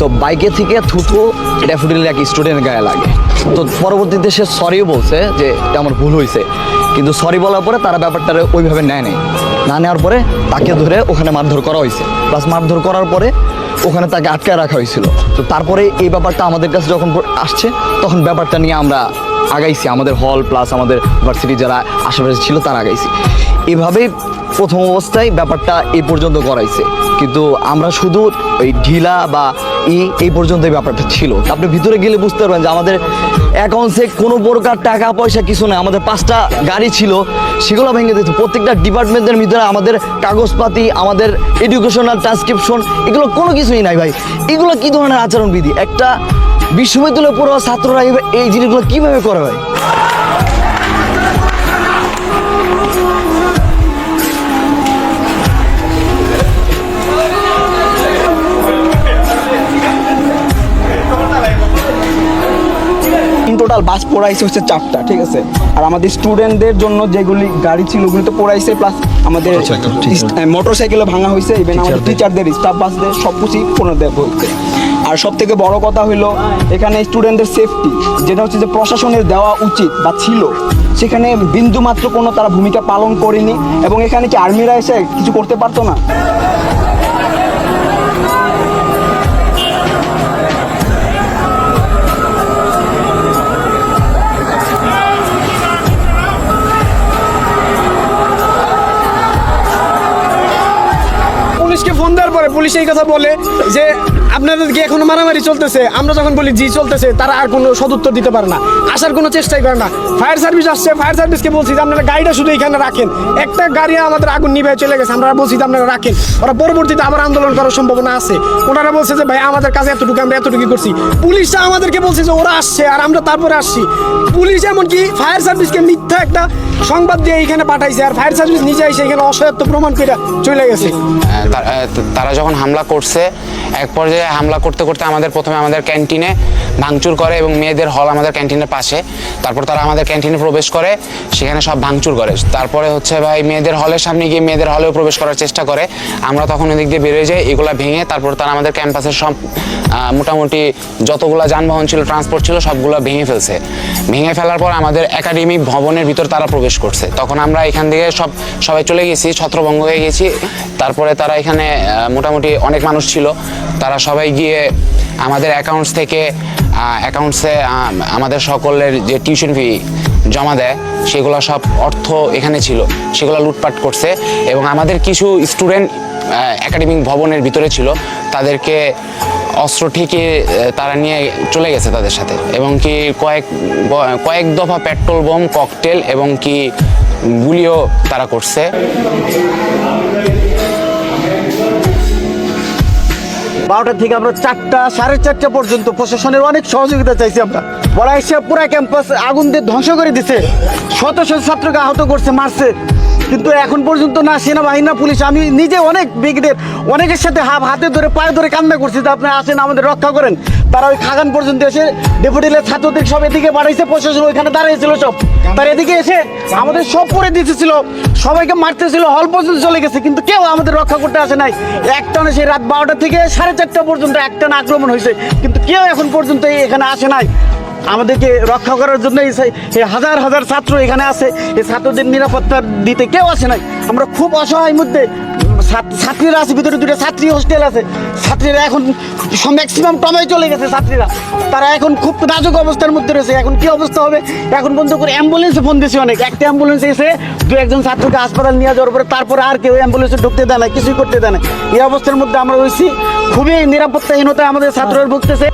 তো বাইকে থেকে থুথু ড্যাফোডিলের এক স্টুডেন্ট গায়ে লাগে। তো পরবর্তীতে সে সরিও বলছে যে, এটা আমার ভুল হয়েছে। কিন্তু সরি বলার পরে তারা ব্যাপারটা ওইভাবে নেয় নেই। না নেওয়ার পরে তাকে ধরে ওখানে মারধর করা হয়েছে। প্লাস মারধর করার পরে ওখানে তাকে আটকায় রাখা হয়েছিল। তো তারপরে এই ব্যাপারটা আমাদের কাছে যখন আসছে, তখন ব্যাপারটা নিয়ে আমরা আগাইছি। আমাদের হল প্লাস আমাদের ভার্সিটি যারা আশেপাশে ছিল, তারা আগাইছি। এভাবেই প্রথম অবস্থায় ব্যাপারটা এই পর্যন্ত করাইছে। কিন্তু আমরা শুধু ওই ঢিলা বা ই এই পর্যন্ত ব্যাপারটা ছিল। আপনি ভিতরে গেলে বুঝতে পারবেন যে আমাদের অ্যাকাউন্টসে কোনো প্রকার টাকা, পয়সা কিছু নাই। আমাদের পাঁচটা গাড়ি ছিল, সেগুলো ভেঙে দিত প্রত্যেকটা ডিপার্টমেন্টের ভিতরে আমাদের কাগজপাতি, আমাদের এডুকেশনাল ট্রান্সক্রিপশন এগুলো কোনো কিছুই নাই ভাই। এগুলো কি ধরনের আচরণবিধি? একটা বিশ্ববিদ্যালয়ে পড়ুয়া ছাত্ররা এই জিনিসগুলো কীভাবে করে ভাই? টোটাল বাস পড়াইছে হচ্ছে চারটা ঠিক আছে? আর আমাদের স্টুডেন্টদের জন্য যেগুলি গাড়ি ছিল ওগুলো তো পড়াইছে প্লাস আমাদের মোটর সাইকেলও ভাঙা হয়েছে ইভেন আমাদের টিচারদের স্টাফ বাসদের সব কিছুই পুনর দেওয়া হয়েছে। আর সব থেকে বড় কথা হলো এখানে স্টুডেন্টদের সেফটি যেটা হচ্ছে যে প্রশাসনের দেওয়া উচিত বা ছিল সেখানে বিন্দু মাত্র কোনো তারা ভূমিকা পালন করেনি এবং এখানে কি আর্মিরা এসে কিছু করতে পারতো না? পুলিশ এই কথা বলে যে আপনাদেরকে এখনও মারামারি চলতেছে? আমরা যখন বলি জি চলতেছে, তারা আর কোনো সদুত্তর দিতে পারে না। আসার কোনো চেষ্টাই করে না। ফায়ার সার্ভিস আসছে, ফায়ার সার্ভিসকে বলছি যে আপনারা গাড়িটা শুধু এখানে রাখেন। একটা গাড়ি আমাদের আগুন নিভে চলে গেছে, আমরা বলছি যে আপনারা রাখেন। ওরা পরবর্তীতে আবার আন্দোলন করার সম্ভাবনা আছে। ওনারা বলছে যে, ভাই, আমাদের কাছে এতটুকু, আমরা এতটুকু করছি। পুলিশটা আমাদেরকে বলছে যে, ওরা আসছে আর আমরা তারপরে আসছি। পুলিশ এমনকি ফায়ার সার্ভিসকে মিথ্যা একটা সংবাদ দিয়ে এখানে পাঠাইছে আর ফায়ার সার্ভিস নিজে এসে এখানে অসহায়ত্ব প্রমাণ করে চলে গেছে। আহ, তারা যখন হামলা করছে এক পর্যায়ে হামলা করতে করতে আমাদের প্রথমে আমাদের ক্যান্টিনে ভাঙচুর করে এবং মেয়েদের হল আমাদের ক্যান্টিনের পাশে। তারপর তারা আমাদের ক্যান্টিনে প্রবেশ করে সেখানে সব ভাঙচুর করে। তারপরে হচ্ছে ভাই মেয়েদের হলের সামনে গিয়ে মেয়েদের হলেও প্রবেশ করার চেষ্টা করে। আমরা তখন ওদিক দিয়ে বেরিয়ে যাই এগুলা ভেঙে তারপর তারা আমাদের ক্যাম্পাসের সব মোটামুটি যতগুলো যানবাহন ছিল ট্রান্সপোর্ট ছিল সবগুলো ভেঙে ফেলছে। ভেঙে ফেলার পর আমাদের একাডেমিক ভবনের ভিতর তারা প্রবেশ করছে। তখন আমরা এখান থেকে সব, সবাই চলে গেছি ছত্রভঙ্গ হয়ে গেছি। তারপরে তারা এখানে মোটামুটি অনেক মানুষ ছিল। তারা সবাই গিয়ে আমাদের অ্যাকাউন্টস থেকে অ্যাকাউন্টসে আমাদের সকলের যে টিউশন ফি জমা দেয়, সেগুলো সব অর্থ এখানে ছিল। সেগুলো লুটপাট করছে এবং আমাদের কিছু স্টুডেন্ট একাডেমিক ভবনের ভিতরে ছিল। তাদেরকে অস্ত্র ঠিকই তারা নিয়ে চলে গেছে তাদের সাথে। এবং কি কয়েক কয়েক দফা পেট্রোল বোম, ককটেল এবং কি গুলিও তারা করছে। বারোটা থেকে আমরা চারটা, সাড়ে চারটা পর্যন্ত প্রশাসনের অনেক সহযোগিতা চাইছি আমরা। ওরা এসে পুরা ক্যাম্পাস আগুন দিয়ে ধ্বংস করে দিছে। শত শত ছাত্রকে আহত করছে, মারছে। কিন্তু এখন পর্যন্ত না সেনাবাহিনী, না পুলিশ। আমি নিজে অনেক ব্রিগেডের অনেকের সাথে হাফ হাতে ধরে, পায়ে ধরে কান্না করছি যে আপনি আসেন, আমাদের রক্ষা করেন। তারা ওই খাগান পর্যন্ত এসে ডেপুটিলের ছাত্রদের সব এদিকে বাড়াইছে, প্রশাসন ওইখানে দাঁড়িয়েছিল সব। তার এদিকে এসে আমাদের সব করে দিতেছিল, সবাইকে মারতেছিল, হল পর্যন্ত চলে গেছে, কিন্তু কেউ আমাদের রক্ষা করতে আসে নাই। একটানে সেই রাত বারোটা থেকে সাড়ে চারটা পর্যন্ত একটানা আক্রমণ হয়েছে, কিন্তু কেউ এখন পর্যন্ত এখানে আসে নাই। আমাদেরকে রক্ষা করার জন্য হাজার হাজার ছাত্র এখানে আছে। এই ছাত্রদের নিরাপত্তা দিতে কেউ আসে নাই। আমরা খুব অসহায় মধ্যে ছাত্রীরা আছে, ভিতরে দুটো ছাত্রী হোস্টেল আছে। ছাত্রীরা এখন ম্যাক্সিমাম টমে চলে গেছে ছাত্রীরা। তারা এখন খুব নাজুক অবস্থার মধ্যে রয়েছে। এখন কি অবস্থা হবে? এখন পর্যন্ত করে অ্যাম্বুলেন্সে ফোন দিয়েছে অনেক। একটা অ্যাম্বুলেন্স এসে দু একজন ছাত্রকে হাসপাতাল নিয়ে যাওয়ার পরে তারপরে আর কেউ অ্যাম্বুলেন্সে ঢুকতে দেয় না, কিছুই করতে দেয় না। এই অবস্থার মধ্যে আমরা রয়েছি। খুবই নিরাপত্তাহীনতায় আমাদের ছাত্ররা ভুগতেছে।